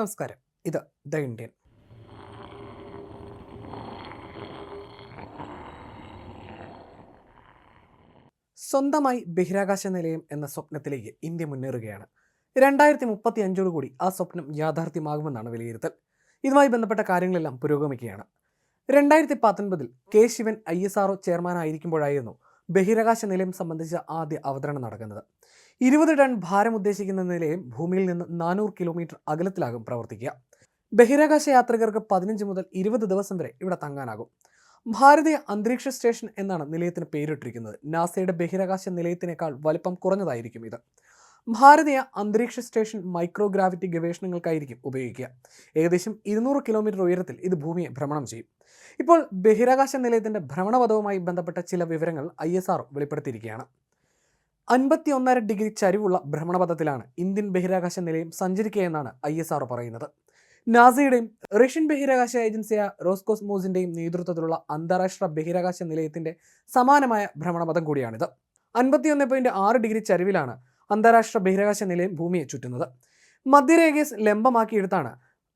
നമസ്കാരം. ഇത് the Indian. സ്വന്തമായി ബഹിരാകാശ നിലയം എന്ന സ്വപ്നത്തിലേക്ക് ഇന്ത്യ മുന്നേറുകയാണ്. രണ്ടായിരത്തി മുപ്പത്തി അഞ്ചോടുകൂടി ആ സ്വപ്നം യാഥാർത്ഥ്യമാകുമെന്നാണ് വിലയിരുത്തൽ. ഇതുമായി ബന്ധപ്പെട്ട കാര്യങ്ങളെല്ലാം പുരോഗമിക്കുകയാണ്. രണ്ടായിരത്തി പത്തൊൻപതിൽ K Sivan I S R O ചെയർമാനായിരിക്കുമ്പോഴായിരുന്നു ബഹിരാകാശ നിലയം സംബന്ധിച്ച ആദ്യ അവതരണം നടക്കുന്നത്. ഇരുപത് ടൺ ഭാരം ഉദ്ദേശിക്കുന്ന നിലയിൽ ഭൂമിയിൽ നിന്ന് നാനൂറ് കിലോമീറ്റർ അകലത്തിലാകും പ്രവർത്തിക്കുക. ബഹിരാകാശ യാത്രികർക്ക് പതിനഞ്ച് മുതൽ ഇരുപത് ദിവസം വരെ ഇവിടെ തങ്ങാനാകും. ഭാരതീയ അന്തരീക്ഷ സ്റ്റേഷൻ എന്നാണ് നിലയത്തിന് പേരിട്ടിരിക്കുന്നത്. നാസയുടെ ബഹിരാകാശ നിലയത്തിനേക്കാൾ വലിപ്പം കുറഞ്ഞതായിരിക്കും ഇത്. ഭാരതീയ അന്തരീക്ഷ സ്റ്റേഷൻ മൈക്രോഗ്രാവിറ്റി ഗവേഷണങ്ങൾക്കായിരിക്കും ഉപയോഗിക്കുക. ഏകദേശം ഇരുന്നൂറ് കിലോമീറ്റർ ഉയരത്തിൽ ഇത് ഭൂമിയെ ഭ്രമണം ചെയ്യും. ഇപ്പോൾ ബഹിരാകാശ നിലയത്തിന്റെ ഭ്രമണപഥവുമായി ബന്ധപ്പെട്ട ചില വിവരങ്ങൾ ഐ വെളിപ്പെടുത്തിയിരിക്കുകയാണ്. അൻപത്തി ഒന്നര ഡിഗ്രി ചരിവുള്ള ഭ്രമണപഥത്തിലാണ് ഇന്ത്യൻ ബഹിരാകാശ നിലയം സഞ്ചരിക്കുകയെന്നാണ് ഐ എസ് ആർ പറയുന്നത്. നാസയുടെയും റഷ്യൻ ബഹിരാകാശ ഏജൻസിയായ റോസ്കോസ്മോസിന്റെയും നേതൃത്വത്തിലുള്ള അന്താരാഷ്ട്ര ബഹിരാകാശ നിലയത്തിന്റെ സമാനമായ ഭ്രമണപഥം കൂടിയാണിത്. അൻപത്തിയൊന്ന് പോയിന്റ് ആറ് ഡിഗ്രി ചരിവിലാണ് അന്താരാഷ്ട്ര ബഹിരാകാശ നിലയം ഭൂമിയെ ചുറ്റുന്നത്. മധ്യരേഖയെ ലംബമാക്കിയെടുത്താണ്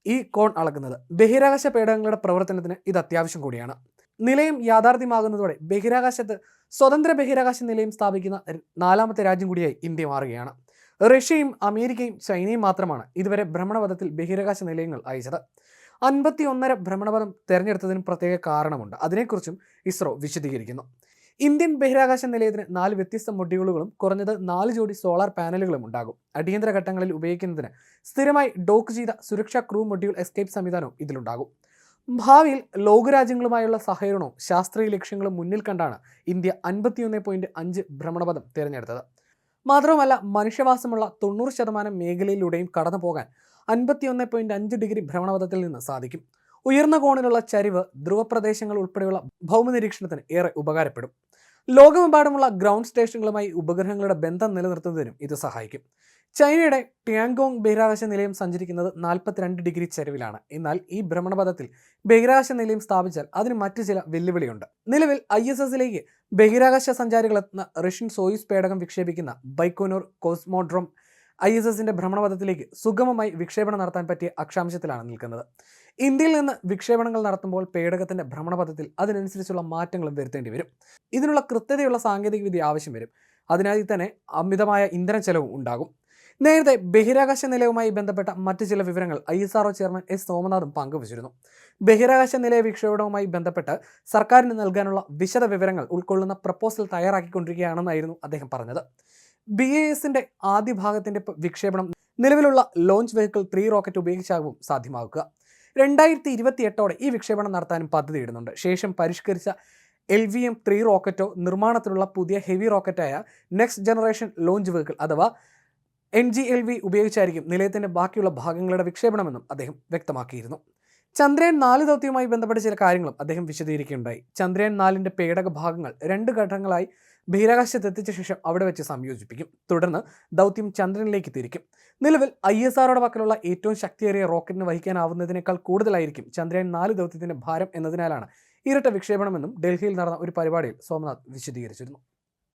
ഈ കോൺ അളക്കുന്നത്. ബഹിരാകാശ പേടകങ്ങളുടെ പ്രവർത്തനത്തിന് ഇത് അത്യാവശ്യം കൂടിയാണ്. നിലയം യാഥാർത്ഥ്യമാകുന്നതോടെ ബഹിരാകാശത്ത് സ്വതന്ത്ര ബഹിരാകാശ നിലയം സ്ഥാപിക്കുന്ന നാലാമത്തെ രാജ്യം കൂടിയായി ഇന്ത്യ മാറുകയാണ്. റഷ്യയും അമേരിക്കയും ചൈനയും മാത്രമാണ് ഇതുവരെ ഭ്രമണപഥത്തിൽ ബഹിരാകാശ നിലയങ്ങൾ അയച്ചത്. അൻപത്തി ഒന്നര ഭ്രമണപഥം തിരഞ്ഞെടുത്തതിന് പ്രത്യേക കാരണമുണ്ട്. അതിനെക്കുറിച്ചും ഇസ്രോ വിശദീകരിക്കുന്നു. ഇന്ത്യൻ ബഹിരാകാശ നിലയത്തിന് നാല് വ്യത്യസ്ത മൊഡ്യൂളുകളും കുറഞ്ഞത് നാല് ജോഡി സോളാർ പാനലുകളും ഉണ്ടാകും. അടിയന്തര ഘട്ടങ്ങളിൽ ഉപയോഗിക്കുന്നതിന് സ്ഥിരമായി ഡോക്ക് ചെയ്ത സുരക്ഷാ ക്രൂ മൊഡ്യൂൾ എസ്കേപ്പ് സംവിധാനവും ഇതിലുണ്ടാകും. ഭാവിയിൽ ലോകരാജ്യങ്ങളുമായുള്ള സഹകരണവും ശാസ്ത്രീയ ലക്ഷ്യങ്ങളും മുന്നിൽ കണ്ടാണ് ഇന്ത്യ അൻപത്തിയൊന്ന് പോയിന്റ് അഞ്ച് ഭ്രമണപഥം തിരഞ്ഞെടുത്തത്. മാത്രവുമല്ല മനുഷ്യവാസമുള്ള തൊണ്ണൂറ് ശതമാനം മേഖലയിലൂടെയും കടന്നു പോകാൻ അൻപത്തിയൊന്ന് പോയിന്റ് അഞ്ച് ഡിഗ്രി ഭ്രമണപഥത്തിൽ നിന്ന് സാധിക്കും. ഉയർന്ന കോണിലുള്ള ചരിവ് ധ്രുവപ്രദേശങ്ങൾ ഉൾപ്പെടെയുള്ള ഭൗമനിരീക്ഷണത്തിന് ഏറെ ഉപകാരപ്പെടും. ലോകമെമ്പാടുമുള്ള ഗ്രൗണ്ട് സ്റ്റേഷനുകളുമായി ഉപഗ്രഹങ്ങളുടെ ബന്ധം നിലനിർത്തുന്നതിനും ഇത് സഹായിക്കും. ചൈനയുടെ ടിയാങ്കോങ് ബഹിരാകാശ നിലയം സഞ്ചരിക്കുന്നത് നാൽപ്പത്തിരണ്ട് ഡിഗ്രി ചരിവിലാണ്. എന്നാൽ ഈ ഭ്രമണപഥത്തിൽ ബഹിരാകാശ നിലയം സ്ഥാപിച്ചാൽ അതിന് മറ്റു ചില വെല്ലുവിളിയുണ്ട്. നിലവിൽ ഐ എസ് എസിലേക്ക് ബഹിരാകാശ സഞ്ചാരികളെത്തുന്ന റഷ്യൻ സോയിസ് പേടകം വിക്ഷേപിക്കുന്ന ബൈക്കോനോർ കോസ്മോഡ്രോം ഐ എസ് എസിന്റെ ഭ്രമണപഥത്തിലേക്ക് സുഗമമായി വിക്ഷേപണം നടത്താൻ പറ്റിയ അക്ഷാംശത്തിലാണ് നിൽക്കുന്നത്. ഇന്ത്യയിൽ നിന്ന് വിക്ഷേപണങ്ങൾ നടത്തുമ്പോൾ പേടകത്തിന്റെ ഭ്രമണപഥത്തിൽ അതിനനുസരിച്ചുള്ള മാറ്റങ്ങളും വരുത്തേണ്ടി വരും. ഇതിനുള്ള കൃത്യതയുള്ള സാങ്കേതികവിദ്യ ആവശ്യം വരും. അതിനായി തന്നെ അമിതമായ ഇന്ധന ചെലവും ഉണ്ടാകും. നേരത്തെ ബഹിരാകാശ നിലയവുമായി ബന്ധപ്പെട്ട മറ്റു ചില വിവരങ്ങൾ I S R O chairman S സോമനാഥും പങ്കുവച്ചിരുന്നു. ബഹിരാകാശ നിലയ വിക്ഷേപണവുമായി ബന്ധപ്പെട്ട് സർക്കാരിന് നൽകാനുള്ള വിശദ വിവരങ്ങൾ ഉൾക്കൊള്ളുന്ന പ്രപ്പോസൽ തയ്യാറാക്കിക്കൊണ്ടിരിക്കുകയാണെന്നായിരുന്നു അദ്ദേഹം പറഞ്ഞത്. ബി എ എസിന്റെ ആദ്യ ഭാഗത്തിന്റെ വിക്ഷേപണം നിലവിലുള്ള ലോഞ്ച് വെഹിക്കിൾ ത്രീ റോക്കറ്റ് ഉപയോഗിച്ചാകും സാധ്യമാക്കുക രണ്ടായിരത്തി ഇരുപത്തി എട്ടോടെ ഈ വിക്ഷേപണം നടത്താനും പദ്ധതിയിടുന്നുണ്ട് ശേഷം പരിഷ്കരിച്ച എൽ വി എം ത്രീ റോക്കറ്റോ നിർമ്മാണത്തിലുള്ള പുതിയ ഹെവി റോക്കറ്റായ നെക്സ്റ്റ് ജനറേഷൻ ലോഞ്ച് വെഹിക്കിൾ അഥവാ എൻ ജി എൽ വി ഉപയോഗിച്ചായിരിക്കും നിലയത്തിന്റെ ബാക്കിയുള്ള ഭാഗങ്ങളുടെ വിക്ഷേപണമെന്നും അദ്ദേഹം വ്യക്തമാക്കിയിരുന്നു. ചന്ദ്രയാൻ നാല് ദൗത്യവുമായി ബന്ധപ്പെട്ട ചില കാര്യങ്ങളും അദ്ദേഹം വിശദീകരിക്കുകയുണ്ടായി. ചന്ദ്രയാൻ നാലിന്റെ പേടക ഭാഗങ്ങൾ രണ്ട് ഘട്ടങ്ങളായി ബഹിരാകാശത്ത് എത്തിച്ച ശേഷം അവിടെ വെച്ച് സംയോജിപ്പിക്കും. തുടർന്ന് ദൗത്യം ചന്ദ്രനിലേക്ക് തിരിക്കും. നിലവിൽ ഐ എസ് ആറോടെ പക്കലുള്ള ഏറ്റവും ശക്തിയേറിയ റോക്കറ്റിന് വഹിക്കാനാവുന്നതിനേക്കാൾ കൂടുതലായിരിക്കും ചന്ദ്രയാൻ നാല് ദൗത്യത്തിന്റെ ഭാരം എന്നതിനാലാണ്. ഇരട്ട വിക്ഷേപണമെന്നും ഡൽഹിയിൽ നടന്ന ഒരു പരിപാടിയിൽ സോമനാഥ് വിശദീകരിച്ചിരുന്നു.